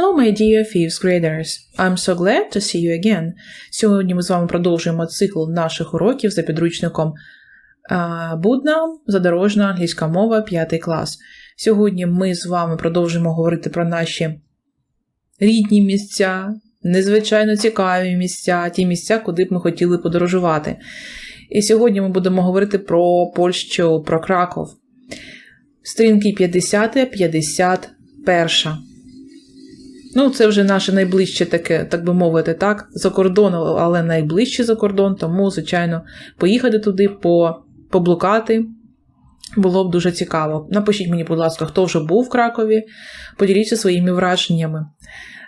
Hello, my dear fifth graders. I'm so glad to see you again. Сьогодні ми з вами продовжуємо цикл наших уроків за підручником Будна, задорожна англійська мова, 5 клас. Сьогодні ми з вами продовжуємо говорити про наші рідні місця, незвичайно цікаві місця, ті місця, куди б ми хотіли подорожувати. І сьогодні ми будемо говорити про Польщу, про Краков. Сторінки 50-51. Ну, це вже наше найближче таке, так би мовити, так, за кордон, але найближче за кордон, тому, звичайно, поїхати туди, по, поблукати було б дуже цікаво. Напишіть мені, будь ласка, хто вже був в Кракові, поділіться своїми враженнями.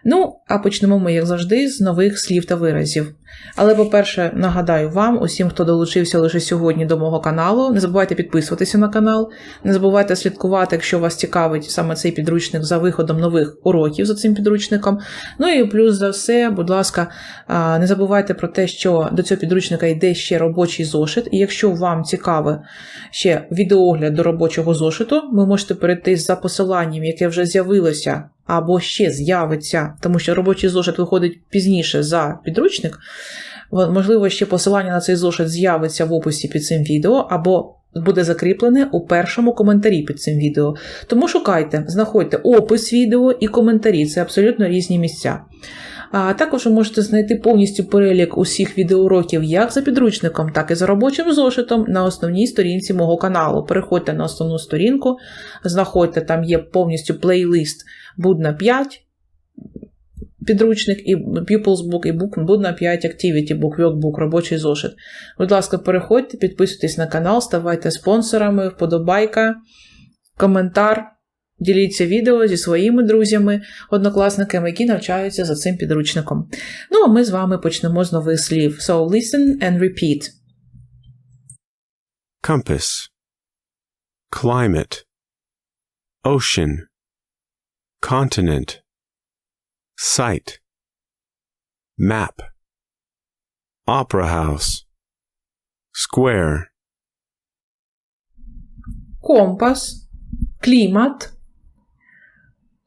Ну, а почнемо ми, як завжди, з нових слів та виразів. Але, по-перше, нагадаю вам, усім, хто долучився лише сьогодні до мого каналу, не забувайте підписуватися на канал, не забувайте слідкувати, якщо вас цікавить саме цей підручник за виходом нових уроків за цим підручником. Ну і плюс за все, будь ласка, не забувайте про те, що до цього підручника йде ще робочий зошит. І якщо вам цікаве ще відеогляд до робочого зошиту, ви можете перейти за посиланням, яке вже з'явилося або ще з'явиться, тому що робочий зошит виходить пізніше за підручник. Можливо, ще посилання на цей зошит з'явиться в описі під цим відео, або буде закріплене у першому коментарі під цим відео. Тому шукайте, знаходьте опис відео і коментарі це абсолютно різні місця. А також ви можете знайти повністю перелік усіх відеоуроків як за підручником, так і за робочим зошитом на основній сторінці мого каналу. Переходьте на основну сторінку, знаходьте, там є повністю плейлист Будна 5, підручник і Pupils Book, і Book, Будна 5 Activity Book, Workbook, робочий зошит. Будь ласка, переходьте, підписуйтесь на канал, ставайте спонсорами, вподобайка, коментар. Діліться відео зі своїми друзями, однокласниками, які навчаються за цим підручником. Ну, а ми з вами почнемо з нових слів. So listen and repeat. compass, climate, ocean, continent, site, map, opera house, square, Компас, клімат,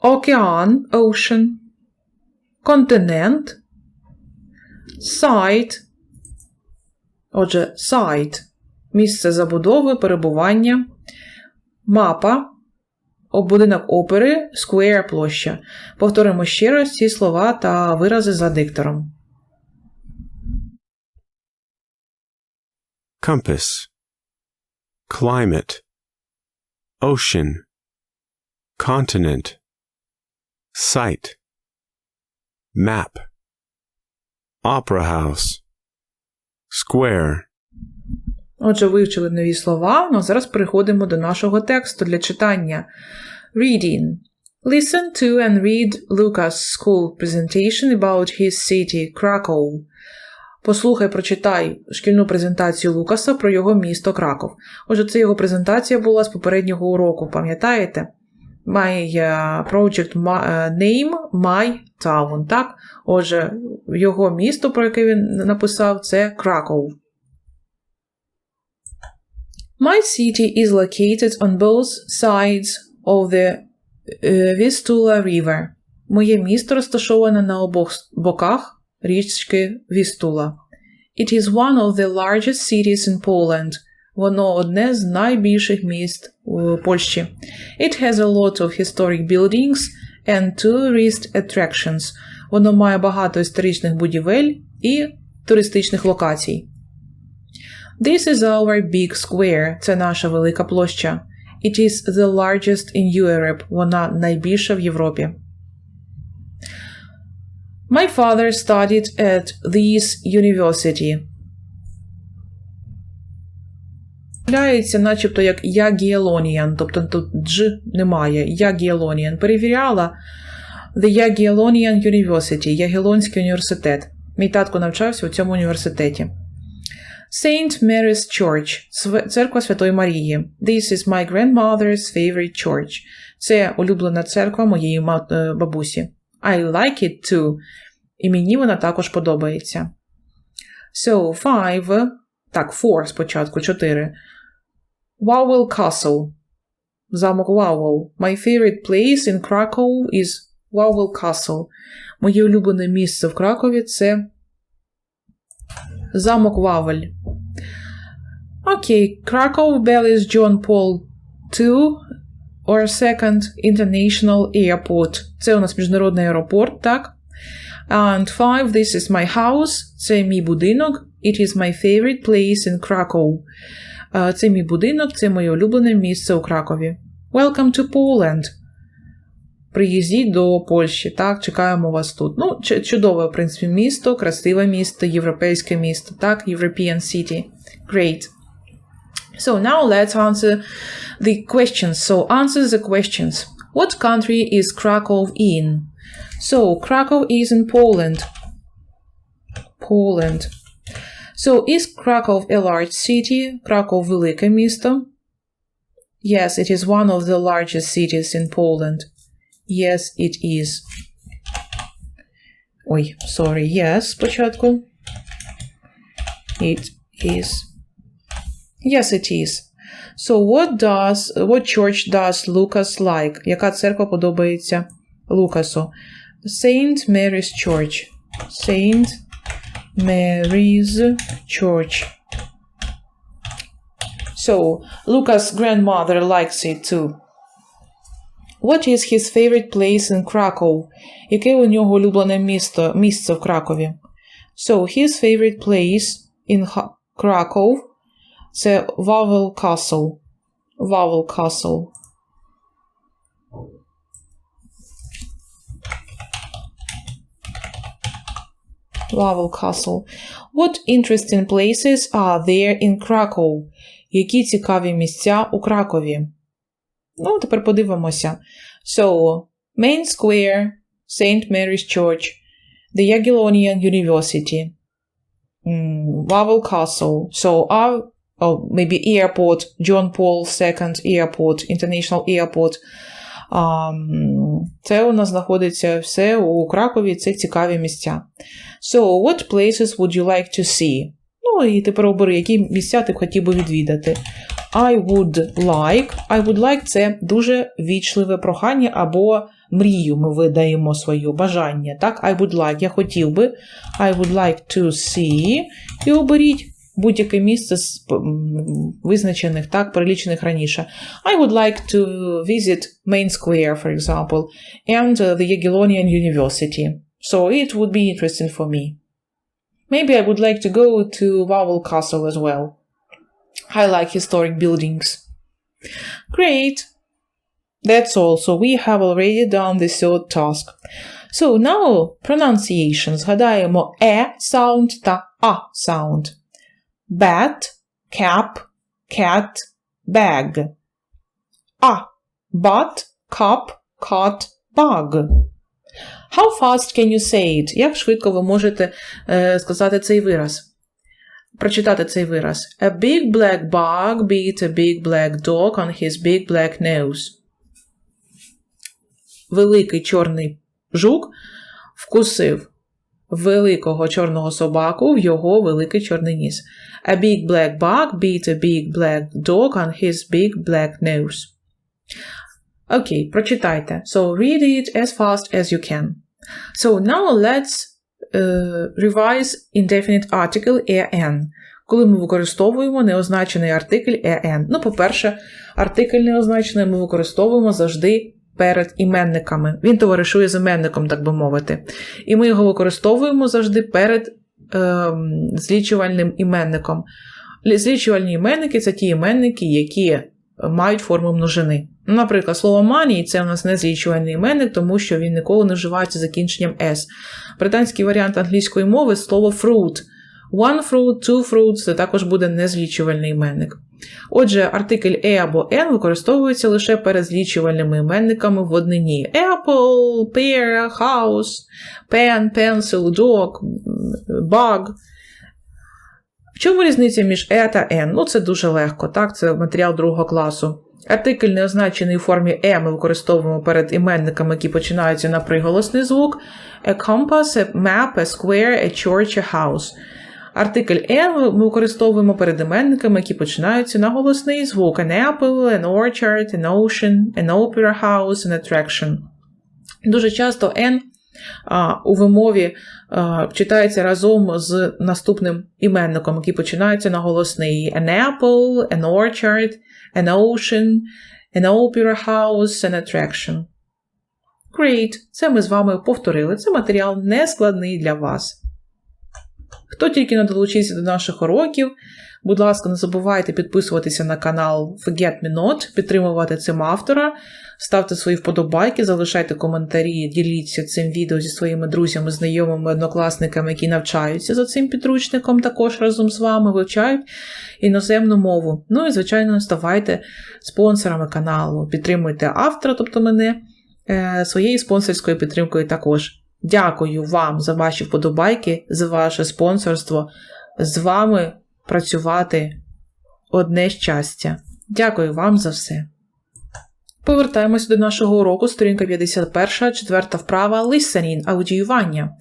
океан, ocean, континент, сайт. Отже, сайт місце забудови, перебування, мапа, будинок опери, square площа. Повторимо ще раз ці слова та вирази за диктором. compass, climate, ocean, continent, site, map, opera house, square, Отже, вивчили нові слова, ну а зараз переходимо до нашого тексту для читання. Reading. Listen to and read Lucas' school presentation about his city, Krakow. Послухай, прочитай шкільну презентацію Лукаса про його місто Краков. Отже, це його презентація була з попереднього уроку, пам'ятаєте? My uh, project uh, name My Town, так? Отже, його місто, про яке він написав, це Краков. My city is located on both sides of the uh, Vistula River. Моє місто розташоване на обох боках річки Вістула. It is one of the largest cities in Poland. Воно одне з найбільших міст у Польщі. It has a lot of historic buildings and tourist attractions. Воно має багато історичних будівель і туристичних локацій. This is our big square. Це наша велика площа. It is the largest in Europe. Вона найбільша в Європі. My father studied at this university. Являється начебто як Ягіелоніан, тобто тут дж немає. Ягіелоніан. Перевіряла The Jagiellonian University, Ягелонський університет. Мій татко навчався у цьому університеті. Saint Mary's Church, церква Святої Марії. This is my grandmother's favorite church. Це улюблена церква моєї бабусі. I like it too. І мені вона також подобається. So, five. Так, four спочатку, чотири. Wawel Castle. Замок Wawel. My favorite place in Krakow is Wawel Castle. Моє улюблене місце в Кракові це замок Вавель. Окей, Krakow Bellis John Paul II or Second International Airport. Це у нас міжнародний аеропорт, так? And five, this is my house. Це мій будинок. It is my favorite place in Krakow. Е, Це мій будинок, це моє улюблене місце у Кракові. Welcome to Poland. Приїздіть до Польщі, так, чекаємо вас тут. Ну, чудове, в принципі, місто, красиве місто, європейське місто, так, European City. Great. So now let's answer the questions. So answer the questions. What country is Krakow in? So Krakow is in Poland. Poland. So is Krakow a large city? Krakow велике місто. Yes, it is one of the largest cities in Poland. Yes, it is. Ой, sorry, yes, спочатку. It is. Yes, it is. So what does what church does Lucas like? Яка церква подобається Лукасу? Saint Mary's Church. Saint Mary's Church. So, Lucas' grandmother likes it too. What is his favorite place in Krakow? Яке у нього улюблене місто, місце в Кракові? So, his favorite place in Ha- Krakow це Wawel Castle. Wawel Castle. Wawel Castle. What interesting places are there in Krakow? Які цікаві місця у Кракові? Ну, тепер подивимося. So, Main Square, St. Mary's Church, the Jagiellonian University, mm, Wawel Castle. So, our, oh, maybe airport, John Paul II Airport, International Airport. Це у нас знаходиться все у Кракові, це цікаві місця. So, what places would you like to see? Ну, і тепер обери, які місця ти б хотів би відвідати. I would like. I would like це дуже вічливе прохання або мрію. Ми видаємо своє бажання. Так, I would like, я хотів би. I would like to see. І оберіть будь-яке місце з м, визначених, так, перелічених раніше. I would like to visit Main Square, for example, and uh, the Jagiellonian University. So it would be interesting for me. Maybe I would like to go to Wawel Castle as well. I like historic buildings. Great. That's all. So we have already done the third task. So now pronunciation. Згадаємо e sound та a sound. Bat, cap, cat, bag. A. But, cup, cut, bug. How fast can you say it? Як швидко ви можете е, сказати цей вираз? Прочитати цей вираз. A big black bug beat a big black dog on his big black nose. Великий чорний жук вкусив великого чорного собаку в його великий чорний ніс. A big black bug beat a big black dog on his big black nose. Окей, прочитайте. So read it as fast as you can. So now let's uh, revise indefinite article EN. Коли ми використовуємо неозначений артикль EN. Ну, по-перше, артикль неозначений ми використовуємо завжди перед іменниками. Він товаришує з іменником, так би мовити. І ми його використовуємо завжди перед ем, злічувальним іменником. Злічувальні іменники це ті іменники, які мають форму множини. Наприклад, слово money – це у нас не злічувальний іменник, тому що він ніколи не вживається закінченням S. Британський варіант англійської мови слово fruit. One fruit, two fruits – це також буде незлічувальний іменник. Отже, артикль «e» або «n» використовується лише перед злічувальними іменниками в однині. Apple, pear, house, pen, pencil, dog, bug. В чому різниця між «e» та «n»? Ну, це дуже легко, так? Це матеріал другого класу. Артикль, не означений у формі «e» ми використовуємо перед іменниками, які починаються на приголосний звук. A compass, a map, a square, a church, a house. Артикль «n» ми використовуємо перед іменниками, які починаються на голосний звук. An apple, an orchard, an ocean, an opera house, an attraction. Дуже часто N у вимові читається разом з наступним іменником, який починається на голосний. An apple, an orchard, an ocean, an opera house, an attraction. Great. Це ми з вами повторили. Це матеріал не складний для вас. Хто тільки не долучився до наших уроків, будь ласка, не забувайте підписуватися на канал Forget Me Not, підтримувати цим автора, ставте свої вподобайки, залишайте коментарі, діліться цим відео зі своїми друзями, знайомими, однокласниками, які навчаються за цим підручником, також разом з вами вивчають іноземну мову. Ну і, звичайно, ставайте спонсорами каналу, підтримуйте автора, тобто мене, е, своєю спонсорською підтримкою також. Дякую вам за ваші вподобайки, за ваше спонсорство. З вами працювати одне щастя. Дякую вам за все. Повертаємося до нашого уроку, сторінка 51, четверта вправа listening, аудіювання.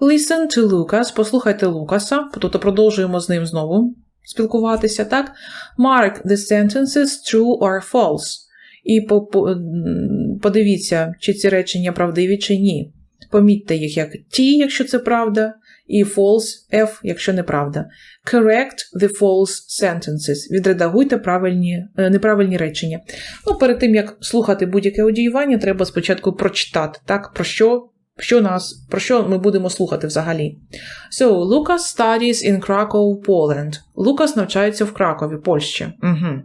Listen to Lucas, послухайте Лукаса, тобто продовжуємо з ним знову спілкуватися, так? Mark the sentences true or false. І подивіться, чи ці речення правдиві, чи ні. Помітьте їх як T, якщо це правда, і false F, якщо неправда. Correct the false sentences. Відредагуйте правильні, е, неправильні речення. Ну, перед тим, як слухати будь-яке одіювання, треба спочатку прочитати, так, про що, що нас, про що ми будемо слухати взагалі. So, Lucas studies in Krakow, Poland. Лукас навчається в Кракові, Польщі. Угу.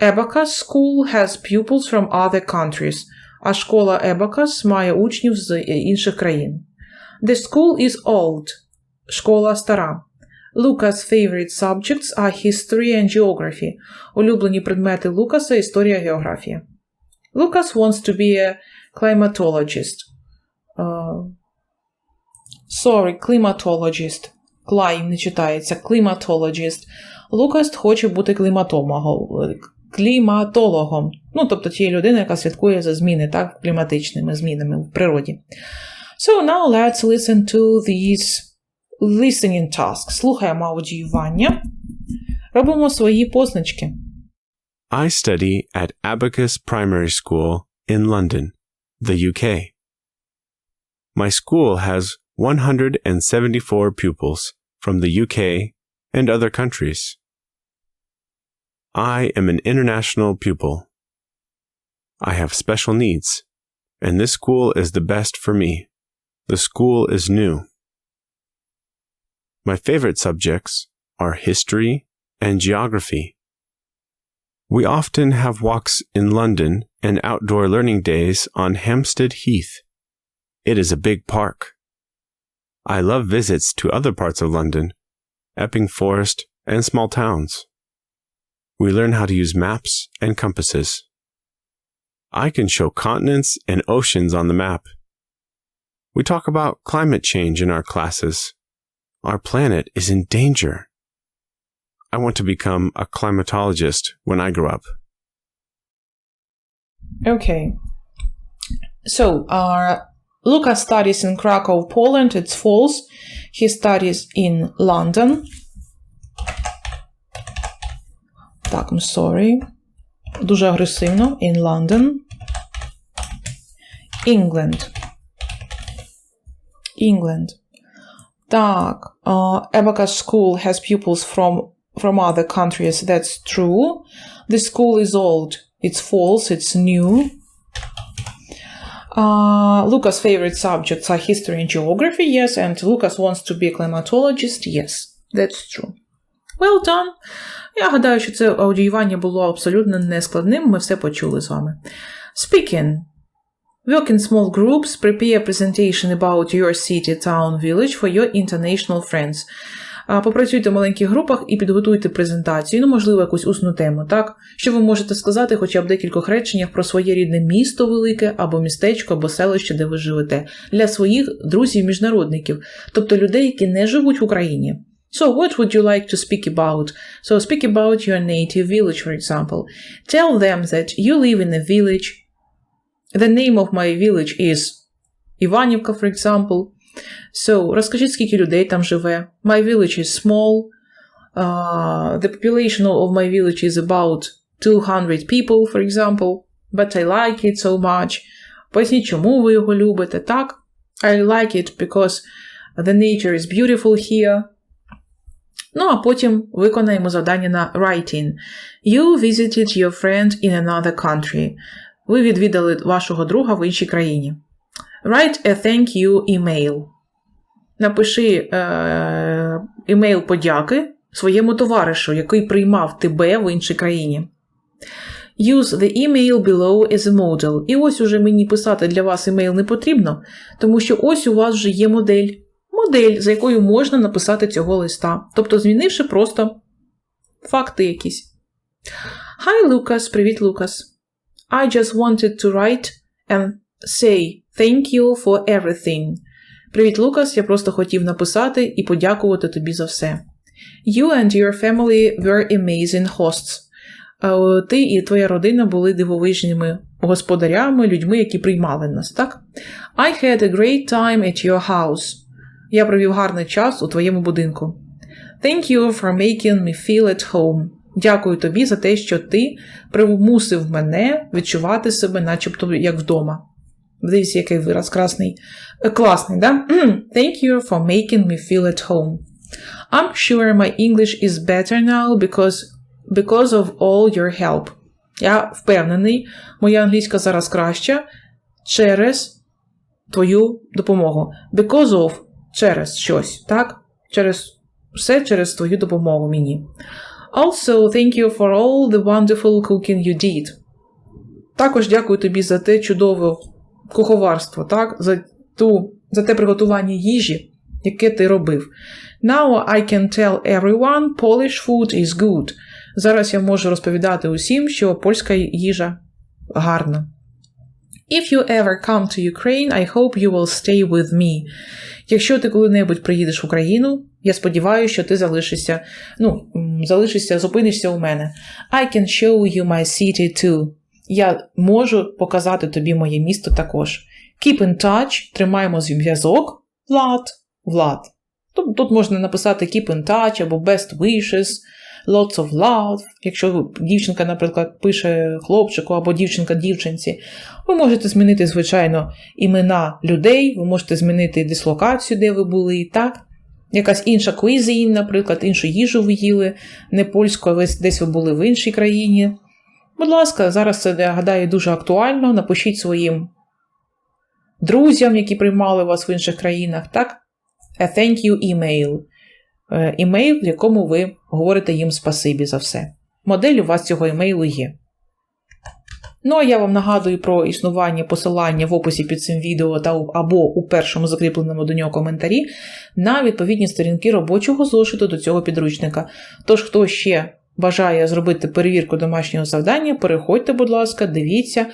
Abacus School has pupils from other countries. А школа Abacus має учнів з е, інших країн. The school is old. Школа стара. Lucas' favorite subjects are history and geography. Улюблені предмети Лукаса історія географія. Lucas wants to be a climatologist. Uh, sorry, climatologist. Клайм не читається. Climatologist. Лукас хоче бути кліматологом. Кліматологом. Ну, тобто тією людиною, яка слідкує за зміни, так, кліматичними змінами в природі. So now let's listen to these listening tasks. Слухаємо аудіювання. Робимо свої позначки. I study at Abacus Primary School in London, the UK. My school has 174 pupils from the UK and other countries. I am an international pupil. I have special needs, and this school is the best for me. The school is new. My favorite subjects are history and geography. We often have walks in London and outdoor learning days on Hampstead Heath. It is a big park. I love visits to other parts of London, Epping Forest, and small towns. We learn how to use maps and compasses. I can show continents and oceans on the map. We talk about climate change in our classes. Our planet is in danger. I want to become a climatologist when I grow up. Okay. So, uh, Lucas studies in Krakow, Poland. It's false. He studies in London. Так, I'm sorry. Дуже агресивно. In London. England. England. Так, uh, Abacus School has pupils from from other countries. That's true. The school is old. It's false. It's new. Uh, Lucas' favorite subjects are history and geography. Yes, and Lucas wants to be a climatologist. Yes, that's true. Well done. Я гадаю, що це аудіювання було абсолютно нескладним. Ми все почули з вами. Speaking. Work in small groups, prepare presentation about your city, town, village for your international friends. Попрацюйте в маленьких групах і підготуйте презентацію, ну, можливо, якусь усну тему, так? Що ви можете сказати хоча б декількох реченнях про своє рідне місто велике, або містечко, або селище, де ви живете, для своїх друзів-міжнародників, тобто людей, які не живуть в Україні. So, what would you like to speak about? So, speak about your native village, for example. Tell them that you live in a village. The name of my village is Іванівка, for example. So, розкажіть, скільки людей там живе. My village is small. Uh, the population of my village is about 200 people, for example. But I like it so much. Поясніть, чому ви його любите, так? I like it because the nature is beautiful here. Ну, а потім виконаємо завдання на writing. You visited your friend in another country. Ви відвідали вашого друга в іншій країні. Write a thank you email. Напиши е, імейл подяки своєму товаришу, який приймав тебе в іншій країні. Use the email below as a model. І ось уже мені писати для вас імейл не потрібно, тому що ось у вас вже є модель. Модель, за якою можна написати цього листа. Тобто змінивши просто факти якісь. Hi, Lucas. Привіт, Лукас. I just wanted to write and say thank you for everything. Привіт, Лукас. Я просто хотів написати і подякувати тобі за все. You and your family were amazing hosts. Е, Ти і твоя родина були дивовижними господарями, людьми, які приймали нас, так? I had a great time at your house. Я провів гарний час у твоєму будинку. Thank you for making me feel at home. Дякую тобі за те, що ти примусив мене відчувати себе, начебто як вдома. Дивіться, який вираз красний. Е, Класний, да? Thank you for making me feel at home. I'm sure my English is better now because, because of all your help. Я впевнений, моя англійська зараз краща через твою допомогу. Because of через щось, так? Через все через твою допомогу мені. Also, thank you for all the wonderful cooking you did. Також дякую тобі за те чудове куховарство, так? За, ту, за те приготування їжі, яке ти робив. Now I can tell everyone Polish food is good. Зараз я можу розповідати усім, що польська їжа гарна. If you ever come to Ukraine, I hope you will stay with me. Якщо ти коли-небудь приїдеш в Україну, я сподіваюся, що ти залишишся, ну, залишишся, зупинишся у мене. I can show you my city too. Я можу показати тобі моє місто також. Keep in touch, тримаємо зв'язок. Влад. Влад. Тут, тут можна написати keep in touch або best wishes, lots of love. Якщо дівчинка, наприклад, пише хлопчику або дівчинка дівчинці, ви можете змінити, звичайно, імена людей, ви можете змінити дислокацію, де ви були, так? Якась інша cuisine, наприклад, іншу їжу ви їли, не польську, а ви- десь ви були в іншій країні. Будь ласка, зараз це, я гадаю, дуже актуально. Напишіть своїм друзям, які приймали вас в інших країнах, так? A thank you email. Е, Імейл, в якому ви говорите їм спасибі за все. Модель у вас цього імейлу є. Ну, а я вам нагадую про існування посилання в описі під цим відео та або у першому закріпленому до нього коментарі на відповідні сторінки робочого зошиту до цього підручника. Тож, хто ще бажає зробити перевірку домашнього завдання, переходьте, будь ласка, дивіться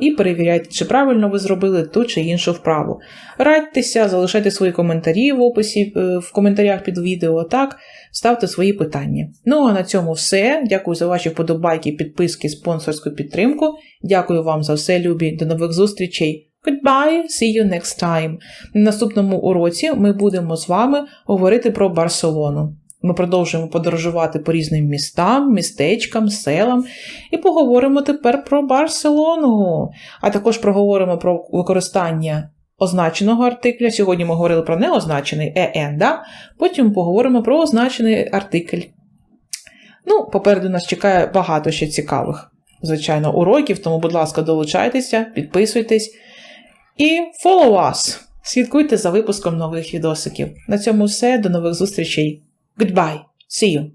і, перевіряйте, чи правильно ви зробили ту чи іншу вправу. Радьтеся, залишайте свої коментарі в описі е, в коментарях під відео, так, ставте свої питання. Ну а на цьому все. Дякую за ваші вподобайки, підписки, спонсорську підтримку. Дякую вам за все, любі. До нових зустрічей. Goodbye, see you next time. На наступному уроці ми будемо з вами говорити про Барселону. Ми продовжуємо подорожувати по різним містам, містечкам, селам і поговоримо тепер про Барселону. А також проговоримо про використання означеного артикля. Сьогодні ми говорили про неозначений «en», да? потім поговоримо про означений артикль. Ну, попереду нас чекає багато ще цікавих, звичайно, уроків, тому, будь ласка, долучайтеся, підписуйтесь і follow us! Слідкуйте за випуском нових відосиків. На цьому все. До нових зустрічей. Goodbye. See you.